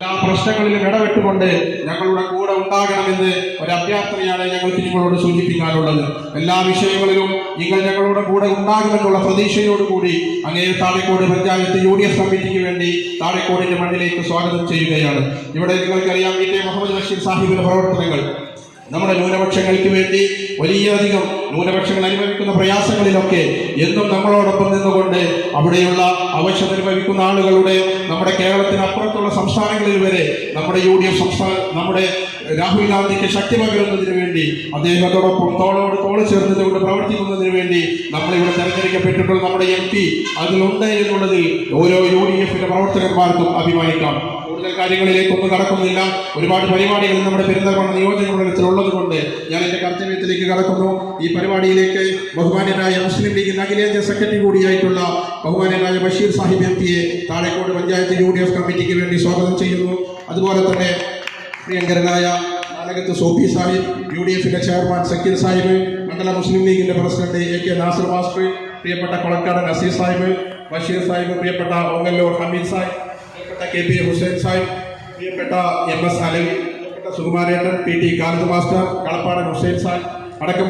എല്ലാ പ്രശ്നങ്ങളിലും ഇടപെട്ടുകൊണ്ട് ഞങ്ങളുടെ കൂടെ ഉണ്ടാകണമെന്ന് ഒരു അഭ്യർത്ഥനയാണ് ഞങ്ങൾക്ക് നിങ്ങളോട് സൂചിപ്പിക്കാനുള്ളത്. എല്ലാ വിഷയങ്ങളിലും നിങ്ങൾ ഞങ്ങളുടെ കൂടെ ഉണ്ടാകുമെന്നുള്ള പ്രതീക്ഷയോടുകൂടി അങ്ങേ Thazhekode panchayat U D F കമ്മിറ്റിക്ക് വേണ്ടി താഴെക്കോടിന്റെ മണ്ണിലേക്ക് സ്വാഗതം ചെയ്യുകയാണ്. ഇവിടെ നിങ്ങൾക്കറിയാം കെ മുഹമ്മദ് ബഷീർ സാഹിബിന്റെ പ്രവർത്തനങ്ങൾ. നമ്മുടെ ന്യൂനപക്ഷങ്ങൾക്ക് വേണ്ടി വലിയധികം ന്യൂനപക്ഷങ്ങൾ അനുഭവിക്കുന്ന പ്രയാസങ്ങളിലൊക്കെ എന്നും നമ്മളോടൊപ്പം നിന്നുകൊണ്ട് അവിടെയുള്ള അവശത അനുഭവിക്കുന്ന ആളുകളുടെ നമ്മുടെ കേരളത്തിനപ്പുറത്തുള്ള സംസ്ഥാനങ്ങളിൽ വരെ നമ്മുടെ യു ഡി എഫ് സംസ്ഥാന നമ്മുടെ രാഹുൽ ഗാന്ധിക്ക് ശക്തി പകരുന്നതിന് വേണ്ടി അദ്ദേഹത്തോടൊപ്പം തോളോട് തോൾ ചേർന്നതുകൊണ്ട് പ്രവർത്തിക്കുന്നതിന് വേണ്ടി നമ്മളിവിടെ തെരഞ്ഞെടുക്കപ്പെട്ടിട്ടുള്ള നമ്മുടെ എം പി അതിലുണ്ട് എന്നുള്ളതിൽ ഓരോ യു ഡി എഫിന്റെ പ്രവർത്തകന്മാർക്കും അഭിമാനിക്കാം. കൂടുതൽ കാര്യങ്ങളിലേക്കൊന്നും കടക്കുന്നില്ല. ഒരുപാട് പരിപാടികൾ നമ്മുടെ പെരുന്തൽമണ്ണ നിയോജക മണ്ഡലത്തിൽ ഉള്ളത് കൊണ്ട് ഞാൻ എന്റെ കർത്തവ്യത്തിലേക്ക് കടക്കുന്നു. ഈ പരിപാടിയിലേക്ക് ബഹുമാന്യനായ മുസ്ലിം ലീഗിന്റെ അഖിലേന്ത്യാ സെക്രട്ടറി കൂടിയായിട്ടുള്ള ബഹുമാന്യനായ ബഷീർ സാഹിബ് എം പിയെ Thazhekode panchayat U D F കമ്മിറ്റിക്ക് വേണ്ടി സ്വാഗതം ചെയ്യുന്നു. അതുപോലെ തന്നെ പ്രിയങ്കരനായ നാലകത്ത് സോഫി സാഹിബ് യു ഡി എഫിന്റെ ചെയർമാൻ സക്കീർ സാഹിബ് മണ്ഡല മുസ്ലിം ലീഗിന്റെ president A K Nasar master പ്രിയപ്പെട്ട കൊളക്കാടൻ നസീർ സാഹിബ് ബഷീർ സാഹിബ് പ്രിയപ്പെട്ട ഓങ്ങല്ലൂർ ഹമീദ് സാഹിബ് പ്രിയപ്പെട്ട കെ പി ഹുസൈൻ സാഹിബ് പ്രിയപ്പെട്ട എം എസ് അലവി പ്രിയപ്പെട്ട സുകുമാരേട്ടൻ P T Khalid master Kalappadan Hussain Sahib അടക്കം